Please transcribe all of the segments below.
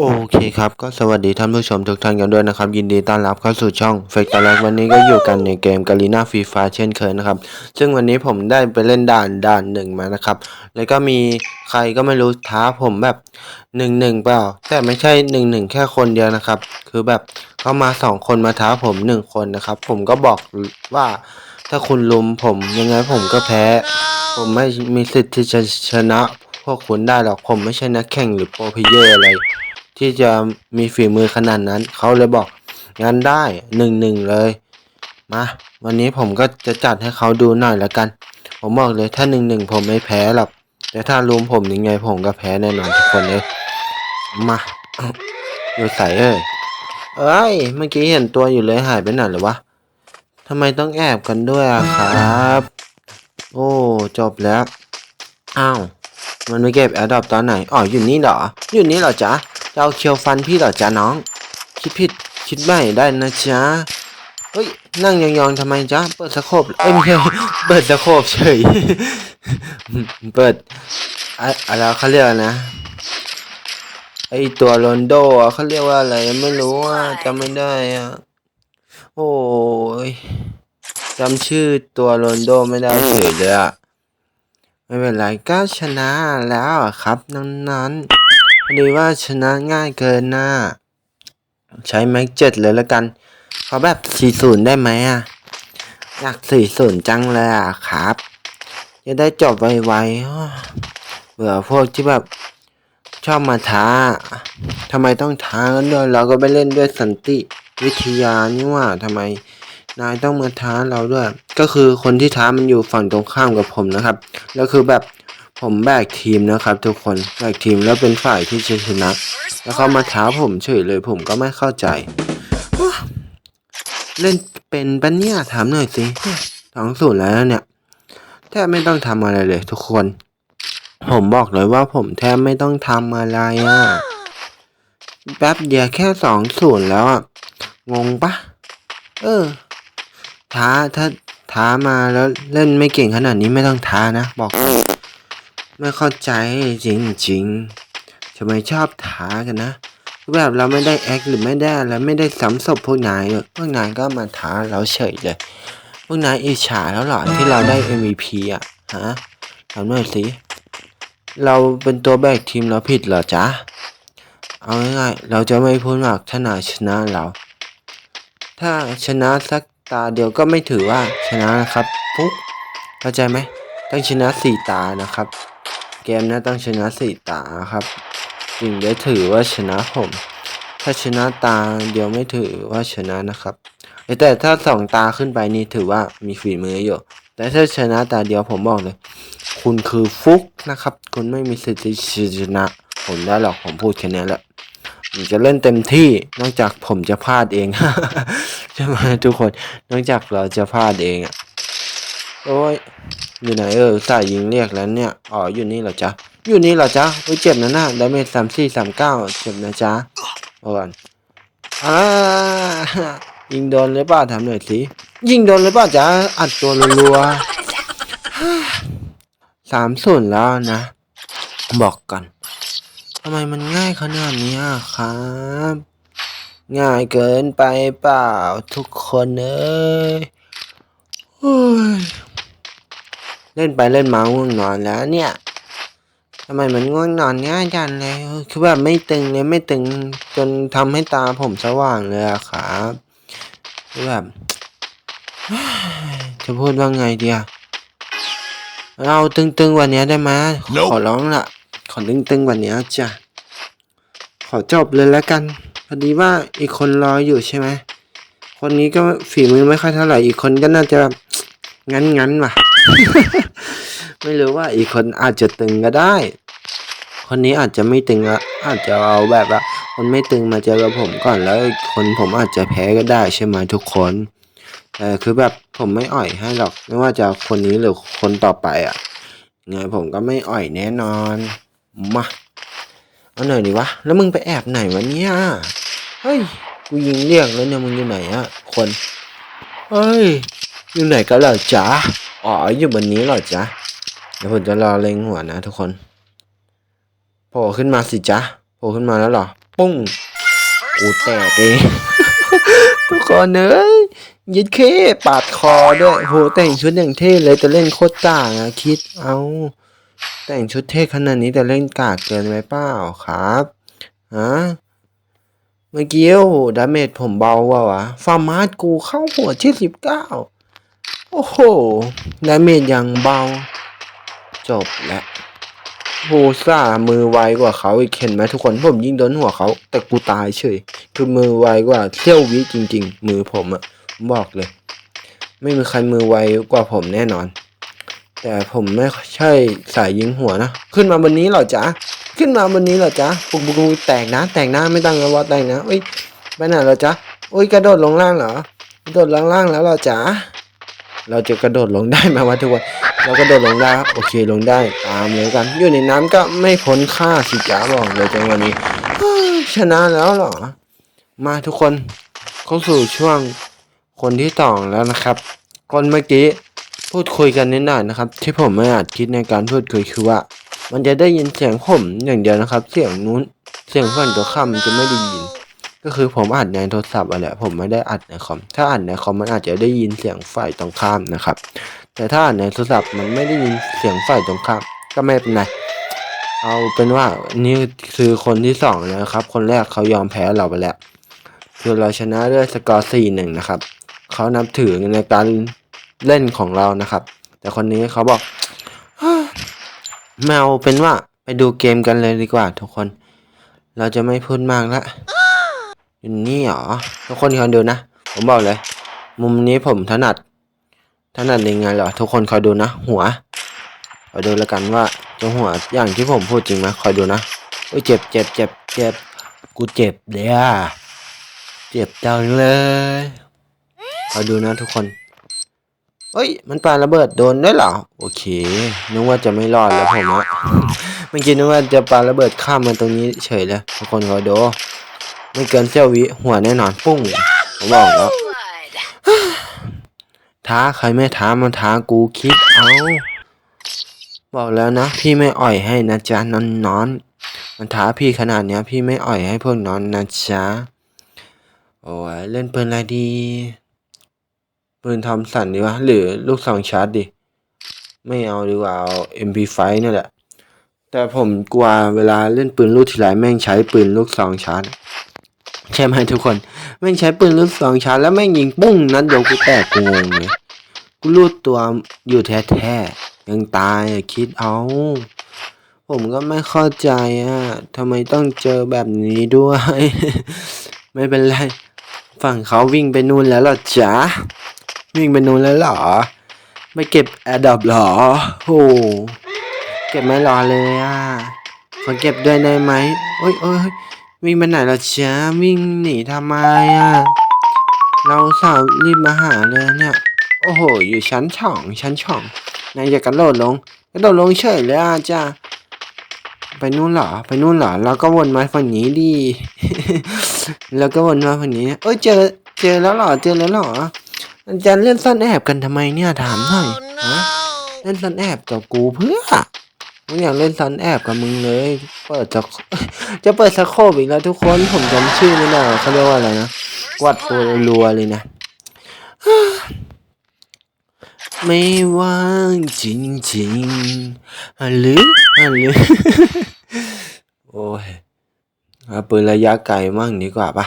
โอเคครับก็สวัสดีท่านผู้ชมทุกท่านกันด้วยนะครับ ยินดีต้อนรับเข้าสู่ช่องเฟกตาแลกวันนี้ก็อยู่กันในเกมกาลีนาฟรีฟาเช่นเคยนะครับ ซึ่งวันนี้ผมได้ไปเล่นด่านด่านหนึ่งมานะครับ แล้วก็มีใครก็ไม่รู้ท้าผมแบบหนึ่งหนึ่งเปล่า แต่ไม่ใช่หนึ่งหนึ่งแค่คนเดียวนะครับ คือแบบเขามาสองคนมาท้าผมหนึ่งคนนะครับ ผมก็บอกว่าถ้าคุณลุมผมยังไงผมก็แพ้ ผมไม่มีสิทธิ์ที่จะชนะ พวกคุณได้หรอกผมไม่ใช่นักแข่งหรือโปรพลเยอร์อะไร ที่จะมีฝีมือขนาดนั้น เขาเลยบอกงั้นได้หนึ่งหนึ่งเลยมาวันนี้ผมก็จะจัดให้เขาดูหน่อยละกัน ผมบอกเลยถ้าหนึ่งหนึ่งผมไม่แพ้หรอกแต่ถ้ารวมผมยังไงผมก็แพ้แน่นอนทุกคนเลยมาอยู่ใส่เอ้ยเอ้ยเมื่อกี้เห็นตัวอยู่เลยหายไปไหนหรือวะทำไมต้องแอบกันด้วยอะครับ โอ้จบแล้วอ้าวมันไม่เก็บแอดดอปตอนไหนอ๋ออยู่นี่เหรออยู่นี่เหรอจ๊ะ จะเอาเคียวฟันพี่เหรอจ๊ะน้อง คิดผิดคิดไม่ได้นะจ๊ะเฮ้ยนั่งยองๆทำไมจ๊ะเปิดสโคปเอ้ยไม่ใช่เปิดสโคปเฉยเปิดอะอะไรเขาเรียกอะไรนะไอตัวโรนโดอะเขาเรียกว่าอะไรไม่รู้อะจำไม่ได้อะโอ้ยจำชื่อตัวโรนโดไม่ได้เฉยเลยอะไม่เป็นไรก็ชนะแล้วอะครับน้องๆ พอดีว่าชนะง่ายเกินหน่ะใช้แม็กเจ็ดเลยละกันขอแบบสี่ศูนย์ได้ไหมอะ อยากสี่ศูนย์จังเลยอะครับ จะได้จบไวๆเบื่อพวกที่แบบชอบมาท้า ทำไมต้องท้ากันด้วย เราก็ไปเล่นด้วยสันติวิทยานี่ว่าทำไมนายต้องมาท้าเราด้วย ก็คือคนที่ท้ามันอยู่ฝั่งตรงข้ามกับผมนะครับ แล้วคือแบบ ผมแบกทีมนะครับ ทุกคนแบกทีมแล้วเป็นฝ่ายที่ชนะ แล้วเขามาท้าผมเฉยเลยผมก็ไม่เข้าใจ เล่นเป็นปะเนี่ยถามหน่อยสิสองศูนย์แล้วเนี่ยแทบไม่ต้องทำอะไรเลยทุกคน ผมบอกเลยว่าผมแทบไม่ต้องทำอะไรอะแป๊บเดียวแค่สองศูนย์แล้วอะงงปะเออ ท้าถ้าท้ามาแล้วเล่นไม่เก่งขนาดนี้ไม่ต้องท้านะ บอก ไม่เข้าใจจริงๆทำไมชอบท้ากันนะแบบเราไม่ได้แอคหรือไม่ได้อะไรไม่ได้สำศพพวกนายเลยพวกนายก็มาท้าเราเฉยเลย พวกนายอิจฉาแล้วหรอที่เราได้ MVP อะฮะถามหน่อยสิเราเป็นตัวแบกทีมเราผิดเหรอจ๊ะ เอาง่ายๆเราจะไม่พูดมากถ้านายชนะเรา ถ้าชนะสักตาเดียวก็ไม่ถือว่าชนะนะครับปุ๊บเข้าใจไหม ต้องชนะสี่ตานะครับ เกมนะต้องชนะสี่ตาครับจึงได้ถือว่าชนะผม ถ้าชนะตาเดียวไม่ถือว่าชนะนะครับ แต่ถ้าสองตาขึ้นไปนี่ถือว่ามีฝีมืออยู่แต่ถ้าชนะตาเดียวผมบอกเลย คุณคือฟุกนะครับ คุณไม่มีสิทธิ์ชนะ ผมได้หรอกผมพูดแค่นี้แหละผมจะเล่นเต็มที่นอกจากผมจะพลาดเองใช่ไหมทุกคนนอกจากเราจะพลาดเองอะโอ้ย อยู่ไหนเออสายยิงเรียกแล้วเนี่ย อ๋อ อยู่นี่เหรอจ๊ะ อยู่นี่เหรอจ๊ะโอ้ยเจ็บนะหน้าดาเมจสามสี่สามเก้าเจ็บนะจ๊ะเอาก่อนอ่ายิงโดนหรือเปล่าถามหน่อยสิ ยิงโดนหรือเปล่าจ๊ะ อัดตัวรัวสามส่วนแล้วนะ บอกก่อนทำไมมันง่ายขนาดนี้ครับ ง่ายเกินไปเปล่าทุกคนเอ้ย เล่นไปเล่นมาง่วงนอนแล้วเนี่ยทำไมมันง่วงนอนง่ายจังเลยเออคือแบบไม่ตึงเลยไม่ตึงจนทำให้ตาผมสว่างเลยอะครับคือแบบจะพูดว่าไงเดียเราตึงๆกวันนี้ได้ไหมขอร้องละขอตึงๆกวันนี้จ้ะขอจบเลยแล้วกันพอดีว่าอีกคนรออยู่ใช่ไหมคนนี้ก็ฝีมือไม่ค่อยเท่าไหร่อีกคนก็น่าจะแบบงั้นงั้นๆว่ะ ไม่รู้ว่าอีกคนอาจจะตึงก็ได้ คนนี้อาจจะไม่ตึงอะอาจจะเอาแบบว่าคนไม่ตึงมาเจอกับผมก่อนแล้วคนผมอาจจะแพ้ก็ได้ใช่ไหมทุกคนแต่คือแบบผมไม่อ่อยให้หรอก ไม่ว่าจะคนนี้หรือคนต่อไปอะยังไงผมก็ไม่อ่อยแน่นอนมาเอาหน่อยดิวะแล้วมึงไปแอบไหนวะเนี่ยเฮ้ยกูยิงเรียกแล้วเนี่ยมึงอยู่ไหนอะคนเฮ้ยอยู่ไหนกันเหรอจ๊ะ อ๋ออยู่บนนี้เหรอจ๊ะเดี๋ยวผมจะรอเล็งหัวนะทุกคนโผล่ขึ้นมาสิจ๊ะโผล่ขึ้นมาแล้วเหรอ ปุ้งกูแตกเองทุกคนเอ้ยยิดเคปาดคอด้วยโหแต่งชุดอย่างเท่เลยแต่เล่นโคตรกากอะคิดเอาแต่งชุดเท่ขนาดนี้แต่เล่นกากเกินไปเปล่าครับฮะเมื่อกี้โอ้ดาเมจผมเบาว่ะวะฟาร์มาสกูเข้าหัวที่สิบเก้า โอ้โหดาเมจอย่างเบา จบแล้วโหซ่ามือไวกว่าเขาอีกเห็นไหมทุกคนผมยิงโดนหัวเขา แต่กูตายเฉย คือมือไวกว่าเที่ยววิจริง ๆ มือผมอะบอกเลย ไม่มีใครมือไวกว่าผมแน่นอน แต่ผมไม่ใช่สายยิงหัวนะ ขึ้นมาบนนี้เหรอจ๊ะขึ้นมาบนนี้เหรอจ๊ะปุกปุกปุกแตกนะแตกนะไม่ตั้งนะว่าแตกนะเอ้ยไปไหนเหรอจ๊ะโอ้ยกระโดดลงล่างเหรอกระโดดลงล่างแล้วเหรอจ๊ะ เราจะกระโดดลงได้ไหมวะทุกคนเรากระโดดลงได้ครับโอเคลงได้ตามเลยกัน อยู่ในน้ำก็ไม่พ้นค่าสิจ๋าบอกเลยจังวันนี้ชนะแล้วเหรอ มาทุกคนเข้าสู่ช่วงคนที่ต่องแล้วนะครับ คนเมื่อกี้พูดคุยกันนิดหน่อยนะครับ ที่ผมไม่อาจคิดในการพูดคุยคือว่า มันจะได้ยินเสียงผมอย่างเดียวนะครับ เสียงนู้นเสียงฝั่งตัวข้ามมันจะไม่ได้ยิน ก็คือผมอัดในโทรศัพท์อะแหละผมไม่ได้อัดในคอม ถ้าอัดในคอมมันอาจจะได้ยินเสียงฝ่ายตรงข้ามนะครับ แต่ถ้าอัดในโทรศัพท์มันไม่ได้ยินเสียงฝ่ายตรงข้าม ก็ไม่เป็นไรเอาเป็นว่านี่คือคนที่สองนะครับ คนแรกเขายอมแพ้เราไปแล้วคือเราชนะด้วยสกอร์สี่หนึ่งนะครับเขานับถือในการเล่นของเรานะครับ แต่คนนี้เขาบอกแมวเป็นว่าไปดูเกมกันเลยดีกว่า ทุกคน เราจะไม่พูดมากละ อยู่นี่เหรอทุกคนคอยดูนะ ผมบอกเลย มุมนี้ผมถนัด ถนัดยังไงเหรอทุกคนคอยดูนะ หัวคอยดูแล้วกันว่าจะหัวอย่างที่ผมพูดจริงไหมคอยดูนะโอ้ยเจ็บเจ็บเจ็บเจ็บกูเจ็บเดี๋ยเจ็บจังเลยคอยดูนะทุกคนเฮ้ย มันปาระเบิดโดนด้วยเหรอ โอเค นึกว่าจะไม่รอดแล้วผมอะเมื่อกี้นึกว่าจะปาระเบิดข้ามมาตรงนี้เฉยเลยทุกคนคอยดู ไม่เกินเสี้ยววิหัวแน่นอนปุ้งผมบอกแล้ว ท้าใครไม่ท้ามาท้ากูคิดเอา บอกแล้วนะ พี่ไม่อ่อยให้นะจ๊ะนอนนอน มันท้าพี่ขนาดเนี้ย พี่ไม่อ่อยให้พวกนอนนะจ๊ะโอ้ยเล่นปืนอะไรดีปืนทอมสันดีวะหรือลูกซองชาร์จดิไม่เอาดีกว่าเอา MP5 นี่แหละ แต่ผมกลัวเวลาเล่นปืนลูกทีไรแม่งใช้ปืนลูกซองชาร์จ ใช่ไหมทุกคน แม่งใช้ปืนลูกซองชาร์จแล้วแม่งยิงปุ้งนัดเดียวกูแตกกูงงเลยกูรูดตัวอยู่แท้ๆยังตายอะคิดเอา ผมก็ไม่เข้าใจอะทำไมต้องเจอแบบนี้ด้วย ไม่เป็นไร ฝั่งเขาวิ่งไปนู่นแล้วหรอจ๊ะ วิ่งไปนู่นแล้วเหรอ ไม่เก็บแอร์ดรอปหรอโหเก็บไม่รอเลยอะขอเก็บด้วยได้ไหมโอ้ยโอ้ย วิ่งไปไหนล่ะจ๊ะวิ่งหนีทำไมอะ เราสาวรีบมาหาเลยเนี่ย โอ้โห อยู่ชั้นช่องชั้นช่องนายจะกระโดดลงกระโดดลงเฉยเลยอะจ้าไปนู่นเหรอ ไปนู่นเหรอ เราก็วนมาฝั่งนี้ดีแล้วก็วนมาฝั่งนี้เอ้ยเจอ เจอแล้วเหรอ เจอแล้วเหรออาจารย์เล่นซ่อนแอบกันทำไมเนี่ยถามหน่อยฮะเล่นซ่อนแอบกับกูเพื่อ มึงอยากเล่นซ่อนแอบกับมึงเลย เปิดจะจะเปิดสโคบอีกแล้วทุกคนผมจำชื่อไม่ได้เขาเรียกว่าอะไรนะกวัดโปรัวเลยนะไม่ว่างจริงๆอะหรืออะหรือโอ้ยเอาปืนระยะไกลมั่งดีกว่าปะ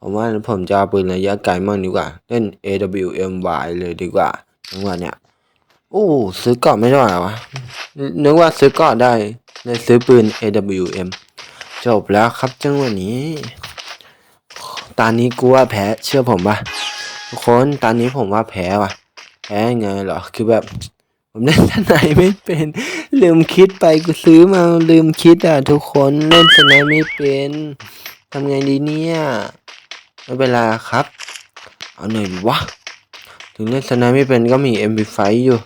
ผมว่าผมจะเอาปืนระยะไกลมั่งดีกว่า เล่น AWMY เลยดีกว่าจังหวะเนี้ย โอ้ซื้อเกาะไม่ได้เหรอวะ นึกว่าซื้อเกาะได้เลยซื้อปืน AWM จบแล้วครับจังหวะนี้ ตอนนี้กูว่าแพ้เชื่อผมปะทุกคนตอนนี้ผมว่าแพ้ว่ะ แพ้ยังไงเหรอ คือแบบ ผมเล่นสไนไม่เป็น ลืมคิดไปกูซื้อมาลืมคิดอะทุกคนเล่นสไนไม่เป็นทำไงดีเนี่ยไม่เป็นไรครับ เอาหน่อยวะ ถึงเล่นสไนไม่เป็นก็มี MP5 อยู่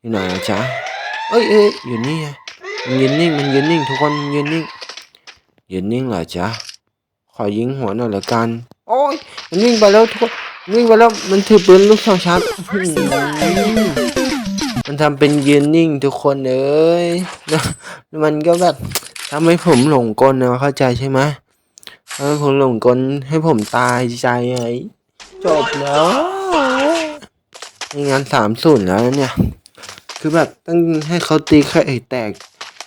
ที่ไหนอะจ๊ะเอ้ยเอ้ยอยู่นี่ไงมันยืนนิ่งมันยืนนิ่งทุกคนยืนนิ่งยืนนิ่งเหรอจ๊ะขอยิงหัวหน่อยละกัน โอ้ยมันวิ่งไปแล้วทุกคนวิ่งไปแล้วมันถือปืนลูกซองชาร์จอื้อหือมันทำเป็นยืนนิ่งทุกคนเอ้ยมันก็แบบทำให้ผมหลงกลนะเข้าใจใช่ไหมเออคุณหลงกลให้ผมตายใจไงจบแล้วนี่งานสามศูนย์แล้วเนี่ย คือแบบต้องให้เขาตีไข่แตก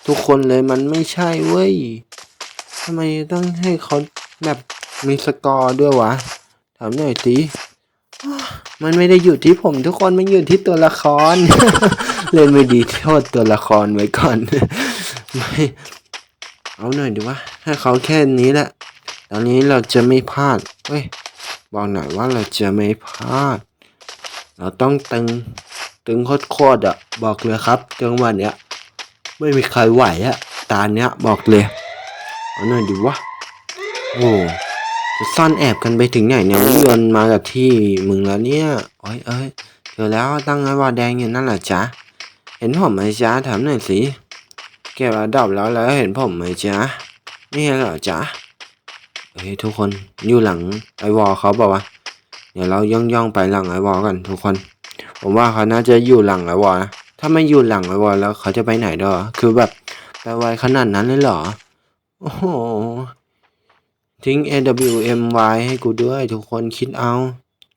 ทุกคนเลยมันไม่ใช่เว้ยทำไมต้องให้เขาแบบมีสกอร์ด้วยวะถามหน่อยสิมันไม่ได้อยู่ที่ผมทุกคนมันอยู่ที่ตัวละคร เล่นไม่ดีโทษตัวละครไว้ก่อนไม่เอาหน่อยดีวะให้เขาแค่นี้แหละตอนนี้เราจะไม่พลาดเฮ้ยบอกหน่อยว่าเราจะไม่พลาด เราต้องตึง ตึงโคตรๆอะ บอกเลยครับจังหวะเนี้ย ไม่มีใครไหวอะ ตาเนี้ยบอกเลยเอาหน่อยดีวะ โอ้จะซ่อนแอบกันไปถึงไหนเนี่ยนี่ยนต์มากับที่มึงแล้วเนี่ยโอ้ยเอ้ยเจอแล้วตั้งไอ้วอแดงอยู่นั่นแหละจ๊ะ เห็นผมไหมจ๊ะถามหน่อยสิเก็บระดับแล้วแล้วเห็นผมไหมจ๊ะนี่เหรอจ๊ะเฮ้ยทุกคนอยู่หลังไอวอลเขาบอกว่าเดี๋ยวเราย่องย่องๆไปหลังไอวอลกันทุกคน ผมว่าเขาน่าจะอยู่หลังไอวอลนะถ้าไม่อยู่หลังไอวอลแล้วเขาจะไปไหนดอคือแบบไปไวขนาดนั้นเลยเหรอ โอ้โห ทิ้ง AWMY ให้กูด้วยทุกคนคิดเอา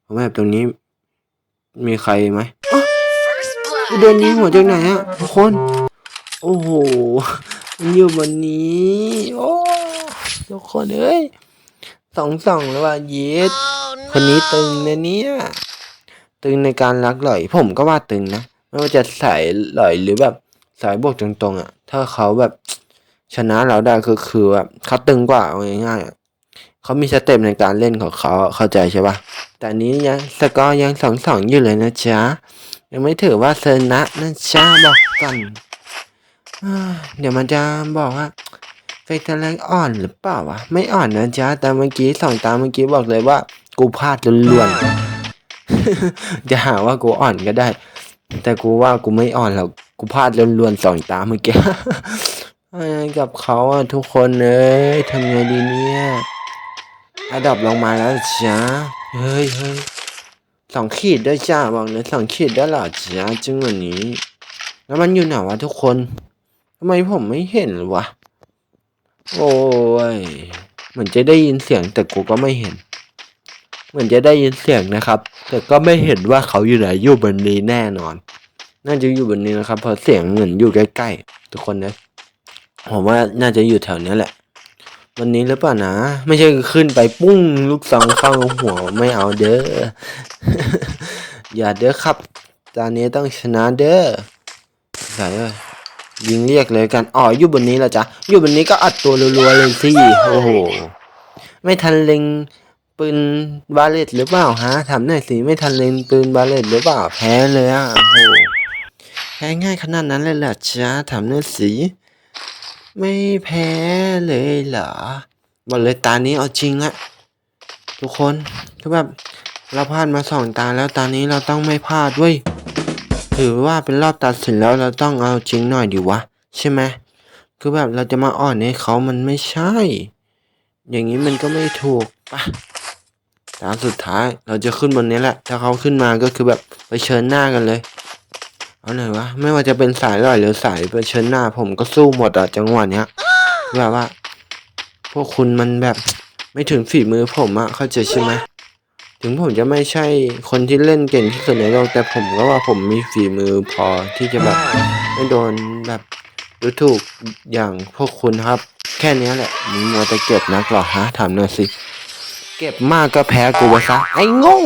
ผมแบบตรงนี้ มีใครไหม First กู blood. โดนยิงหัวจากไหนอะทุกคน โอ้โห มันอยู่บนนี้ โอ้ทุกคนเอ้ยสองสองแล้วว่าเยส Oh คนนี้ no. ตึงนะเนี่ย ตึงในการลักหล่อย ผมก็ว่าตึงนะ ไม่ว่าจะสายหล่อยหรือแบบสายบวกตรงๆอะถ้าเขาแบบชนะเราได้ก็คือแบบเขาตึงกว่าง่ายๆเขามีสเต็ปในการเล่นของเขาเข้าใจใช่ปะแต่นี้ยังสกอร์ยังสองสองอยู่เลยนะจ๊ะยังไม่ถือว่าชนะนะจ๊ะบอกกันอ่าเดี๋ยวมันจะบอกว่าเฟกตะแรงอ่อนหรือเปล่าวะไม่อ่อนนะจ๊ะแต่เมื่อกี้สองตาเมื่อกี้บอกเลยว่า กูพลาดล้วนๆ จะหาว่ากูอ่อนก็ได้ แต่กูว่ากูไม่อ่อนหรอกกูพลาดล้วนๆสองตาเมื่อกี้กับเขาอะทุกคนเอ้ยทำไงดีเนี่ยอัดับลงมาแล้วจ้าเฮ้ยเฮ้ยสองขีดด้วยจ้าบอกเลยสองขีดได้หรอจ้าจึงวันนี้ แล้วมันอยู่ไหนวะทุกคนทำไมผมไม่เห็นวะ โอ้ยเหมือนจะได้ยินเสียงแต่กูก็ไม่เห็น เหมือนจะได้ยินเสียงนะครับ แต่ก็ไม่เห็นว่าเขาอยู่ไหนอยู่บนนี้แน่นอน น่าจะอยู่บนนี้นะครับเพราะเสียงเหมือนอยู่ใกล้ๆทุกคนนะผมว่าน่าจะอยู่แถวนี้แหละ วันนี้หรือเปล่านะ ไม่ใช่ขึ้นไปปุ้งลูกซองเข้าหัวไม่เอาเด้ออย่าเด้อครับตอนนี้ต้องชนะเด้อใส่เลยยิงเรียกเลยกันอ๋ออยู่บนนี้แล้วจ้ะอยู่บนนี้ก็อัดตัวรัวๆเลยสิโอ้โหไม่ทันเล็ง ปืนบาเลตหรือเปล่าฮะถามหน่อยสิไม่ทันเล็งปืนบาเลตหรือเปล่าแพ้เลยอะโอ้โหแพ้ง่ายขนาดนั้นเลยเหรอจ๊ะถามหน่อยสิไม่แพ้เลยเหรอบอกเลยตานี้เอาจริงอะทุกคนคือแบบเราพลาดมาสองตาแล้วตานี้เราต้องไม่พลาดเว้ยถือว่าเป็นรอบตัดสินแล้วเราต้องเอาจริงหน่อยดิวะใช่ไหมคือแบบเราจะมาอ่อนให้เขามันไม่ใช่ อย่างนี้มันก็ไม่ถูกปะ ตาสุดท้ายเราจะขึ้นบนนี้แหละ ถ้าเขาขึ้นมาก็คือแบบไปเชิญหน้ากันเลย เอาไหนวะ ไม่ว่าจะเป็นสายลอยหรือสายไปเชิญหน้า ผมก็สู้หมดอะจังหวะเนี้ยแบบว่า พวกคุณมันแบบไม่ถึงฝีมือผมอะเข้าใจใช่ไหมถึงผมจะไม่ใช่คนที่เล่นเก่งที่สุดในโลกแต่ผมก็ว่าผมมีฝีมือพอที่จะแบบไม่โดนแบบดูถูกอย่างพวกคุณครับ แค่นี้แหละมึงมัวแต่เก็บนักหรอฮะถามหน่อยสิ เก็บมากก็แพ้กูวะซะไอ้โง่